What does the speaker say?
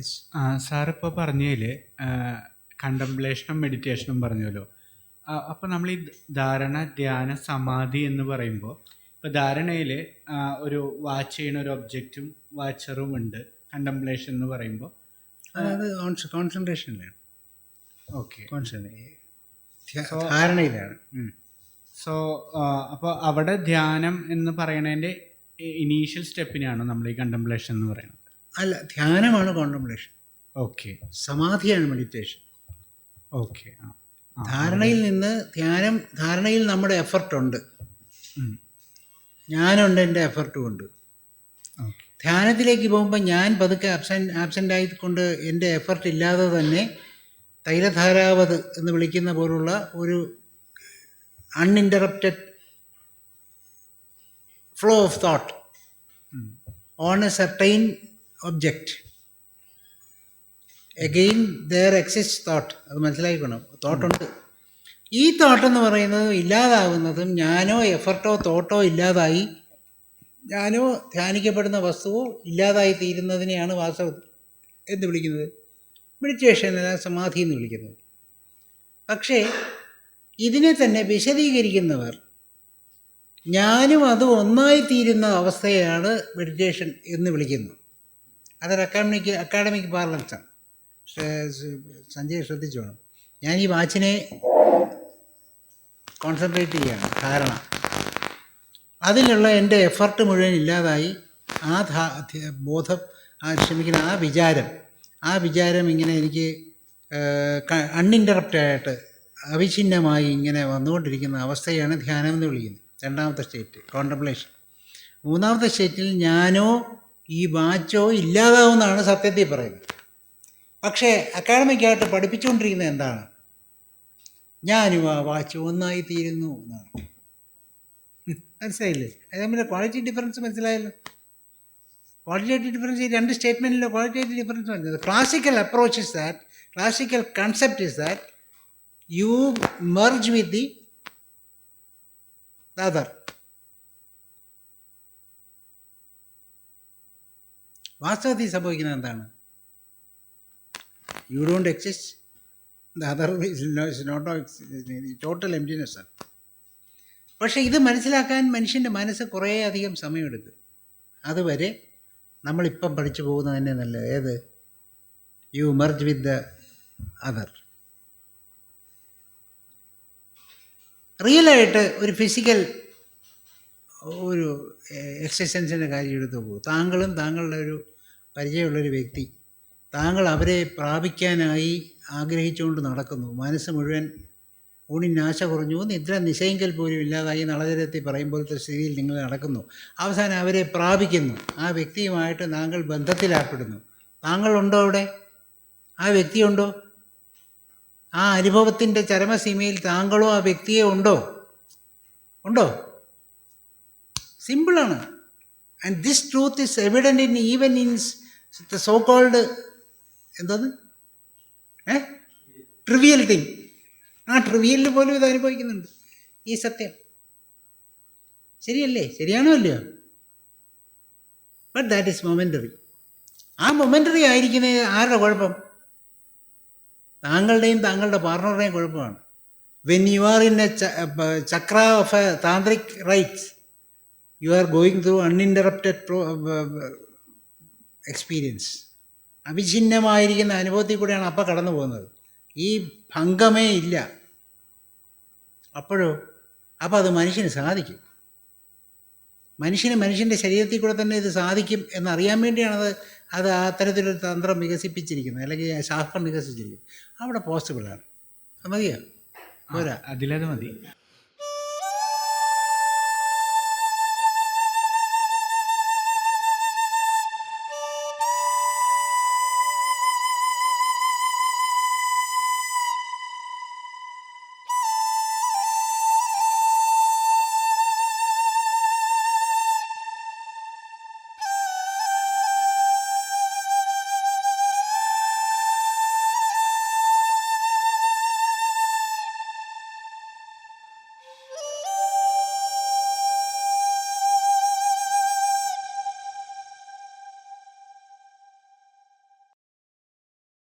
Yes. സാറിപ്പോൾ പറഞ്ഞതിൽ കണ്ടംപ്ലേഷനും മെഡിറ്റേഷനും പറഞ്ഞല്ലോ അപ്പോൾ നമ്മൾ ഈ ധാരണ ധ്യാന സമാധി എന്ന് പറയുമ്പോൾ ഇപ്പോൾ ധാരണയിൽ ഒരു വാച്ച് ചെയ്യുന്ന ഒരു ഒബ്ജക്റ്റും വാച്ചറും ഉണ്ട് കണ്ടംപ്ലേഷൻ എന്ന് പറയുമ്പോൾ അതായത് കോൺസെൻട്രേഷനിലാണ് ഓക്കെ. ധാരണയിലാണ്. സോ അപ്പോൾ അവിടെ ധ്യാനം എന്ന് പറയണതിന്റെ ഇനീഷ്യൽ സ്റ്റെപ്പിനെയാണ് നമ്മൾ ഈ കണ്ടംപ്ലേഷൻ എന്ന് പറയുന്നത്. അല്ല ധ്യാനമാണ് കോൺട്രംപ്ലേഷൻ ഓക്കെ സമാധിയാണ് മെഡിറ്റേഷൻ ഓക്കെ ധാരണയിൽ നിന്ന് ധ്യാനം ധാരണയിൽ നമ്മുടെ എഫർട്ടുണ്ട്. ഞാനുണ്ട് എന്റെ എഫർട്ടും ഉണ്ട്. ധ്യാനത്തിലേക്ക് പോകുമ്പോൾ ഞാൻ പതുക്കെ ആബ്സെന്റ് ആബ്സെന്റ് ആയിക്കൊണ്ട് എന്റെ എഫർട്ട് ഇല്ലാതെ തന്നെ തൈലധാരാവത് എന്ന് വിളിക്കുന്ന പോലുള്ള ഒരു uninterrupted flow of thought on a certain object again there exist thought അത് മനസ്സിലാക്കണം തോട്ടുണ്ട് ഈ തോട്ടെന്ന് പറയുന്നത് ഇല്ലാതാകുന്നതും ഞാനോ എഫർട്ടോ തോട്ടോ ഇല്ലാതായി ഞാനോ ധ്യാനിക്കപ്പെടുന്ന വസ്തുവോ ഇല്ലാതായി തീരുന്നതിനെയാണ് വാസ്തവ എന്ന് വിളിക്കുന്നത്. മെഡിറ്റേഷൻ അല്ല സമാധി എന്ന് വിളിക്കുന്നത്. പക്ഷേ ഇതിനെ തന്നെ വിശദീകരിക്കുന്നവർ ഞാനും അതും ഒന്നായി തീരുന്ന അവസ്ഥയാണ് മെഡിറ്റേഷൻ എന്ന് വിളിക്കുന്നത്. അതൊരു അക്കാഡമിക് അക്കാഡമിക് പാർലൻസാണ് സഞ്ജയ് ശ്രദ്ധിച്ചു വേണം ഞാൻ ഈ വാച്ചിനെ കോൺസെൻട്രേറ്റ് ചെയ്യുകയാണ് ധാരണ. അതിലുള്ള എന്റെ എഫർട്ട് മുഴുവൻ ഇല്ലാതായി ആ ബോധം ആ ക്ഷമിക്കുന്ന ആ വിചാരം ആ വിചാരം ഇങ്ങനെ എനിക്ക് അൺഇന്ററപ്റ്റായിട്ട് അവിഛിന്നമായി ഇങ്ങനെ വന്നുകൊണ്ടിരിക്കുന്ന അവസ്ഥയാണ് ധ്യാനം എന്ന് വിളിക്കുന്നത്. രണ്ടാമത്തെ സ്റ്റേറ്റ് കോൺട്രംപ്ലേഷൻ മൂന്നാമത്തെ സ്റ്റേറ്റിൽ ഞാനോ ഈ വാച്ചോ ഇല്ലാതാവുമെന്നാണ് സത്യത്തിൽ പറയുന്നത്. പക്ഷേ അക്കാഡമിക്കായിട്ട് പഠിപ്പിച്ചുകൊണ്ടിരിക്കുന്നത് എന്താണ്? ഞാനും ആ വാച്ച് ഒന്നായി തീരുന്നു എന്നാണ്. മനസ്സിലായില്ലേ? അത് തമ്മിലെ ക്വാളിറ്റി ഡിഫറൻസ് മനസ്സിലായല്ലോ? ക്വാളിറ്റേറ്റീവ് ഡിഫറൻസ് ഈ രണ്ട് സ്റ്റേറ്റ്മെന്റിലെ ക്വാളിറ്റേറ്റീവ് ഡിഫറൻസ് മനസ്സിലായത് classical approach is that classical concept is that you merge with the other വാസ്തവത്തിൽ സംഭവിക്കുന്നത് എന്താണ്? You don't exist the other is not total emptiness ആണ് പക്ഷേ ഇത് മനസ്സിലാക്കാൻ മനുഷ്യന്റെ മനസ്സ് കുറേ അധികം സമയമെടുക്കും. അതുവരെ നമ്മളിപ്പം പഠിച്ചു പോകുന്നത് തന്നെ നല്ലത്. ഏത്? You merge with the other റിയലായിട്ട് ഒരു ഫിസിക്കൽ ഒരു എക്സിസ്റ്റൻസിന്റെ കാര്യം എടുത്തു പോകും. താങ്കളും താങ്കളുടെ ഒരു പരിചയമുള്ളൊരു വ്യക്തി. താങ്കൾ അവരെ പ്രാപിക്കാനായി ആഗ്രഹിച്ചുകൊണ്ട് നടക്കുന്നു. മനസ്സ് മുഴുവൻ ഊണിന് ആശ കുറഞ്ഞു. നിദ്ര നിശയെങ്കിൽ പോലും ഇല്ലാതായി നളചരത്തിൽ പറയുമ്പോഴത്തെ സ്ഥിതിയിൽ നിങ്ങൾ നടക്കുന്നു. അവസാനം അവരെ പ്രാപിക്കുന്നു. ആ വ്യക്തിയുമായിട്ട് താങ്കൾ ബന്ധത്തിലേർപ്പെടുന്നു താങ്കളുണ്ടോ അവിടെ? ആ വ്യക്തിയുണ്ടോ? ആ അനുഭവത്തിന്റെ ചരമസീമയിൽ താങ്കളോ ആ വ്യക്തിയെ ഉണ്ടോ? ഉണ്ടോ? സിമ്പിളാണ്. And this truth is evident in even in the so called എന്തോന്ന് ഏ? ട്രിവിയൽ തിങ് ആ ട്രിവിയലിൽ പോലും ഇത് അനുഭവിക്കുന്നുണ്ട്. ഈ സത്യം. ശരിയല്ലേ? ശരിയാണോ അല്ലയോ? ബട്ട് ദാറ്റ് ഈസ് മൊമെന്ററി ആ മൊമെന്ററി ആയിരിക്കുന്നത് ആരുടെ കുഴപ്പം? താങ്കളുടെയും താങ്കളുടെ പാർട്ണറുടെയും കുഴപ്പമാണ്. When you are in a chakra of a tantric rites you are going through uninterrupted experience അവിഛിന്നമായിരിക്കുന്ന അനുഭവത്തിൽ കൂടെയാണ് അപ്പം കടന്നു പോകുന്നത്. ഈ ഭംഗമേ ഇല്ല. അപ്പോഴോ അപ്പോൾ അത് മനുഷ്യന് സാധിക്കും. മനുഷ്യന് മനുഷ്യന്റെ ശരീരത്തിൽ കൂടെ തന്നെ ഇത് സാധിക്കും എന്നറിയാൻ വേണ്ടിയാണ് അത് അത് അത്തരത്തിലൊരു തന്ത്രം വികസിപ്പിച്ചിരിക്കുന്നത്. അല്ലെങ്കിൽ ശാസ്ത്രം വികസിച്ചിരിക്കുന്നത്. അവിടെ പോസിബിളാണ് മതിയോ? പോരാ. അതിലത് മതി.